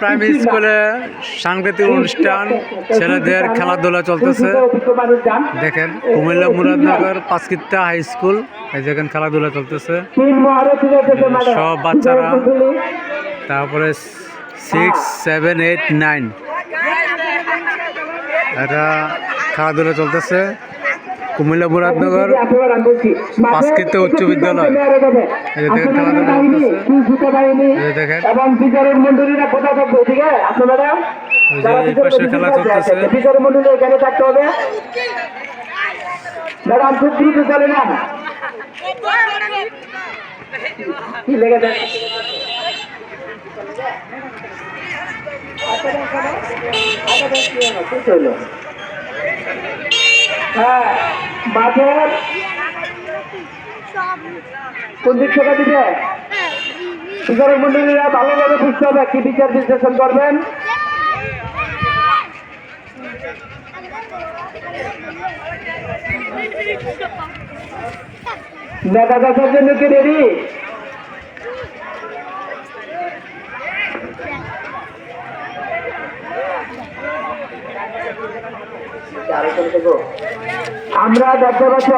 Primary স্কুলে সাংস্কৃতিক অনুষ্ঠান ছেলেদের খেলাধুলা চলতেছে। দেখেন কুমিল্লা মুরাদনগর পাঁচকিত্তা হাই স্কুল এই যেখানে খেলাধুলা চলতেছে। সব বাচ্চারা। তারপরে সিক্স সেভেন এইট নাইন এটা খেলাধুলা চলতেছে। কুমিল্লা মুরাদনগর পাঁচকিত্তা উচ্চ বিদ্যালয়। দেখেন খেলাধুলা এবং মন্ডলীরা কোথায় থাকবে ঠিক আছে? আপনারা খেলা চলতেছে। মন্ডলী এখানে থাকতে হবে। ম্যাডাম খুব দ্রুত চলে না কি লেগে দেয় হ্যাঁ। কোন দিক থেকে দিবে? বিচারক মন্ডলীরা ভালোভাবে বুঝতে হবে। কি বিচার বিশ্লেষণ করবেন? নেতা দেখার জন্য কি রেডি আমরা দেখতে পাচ্ছি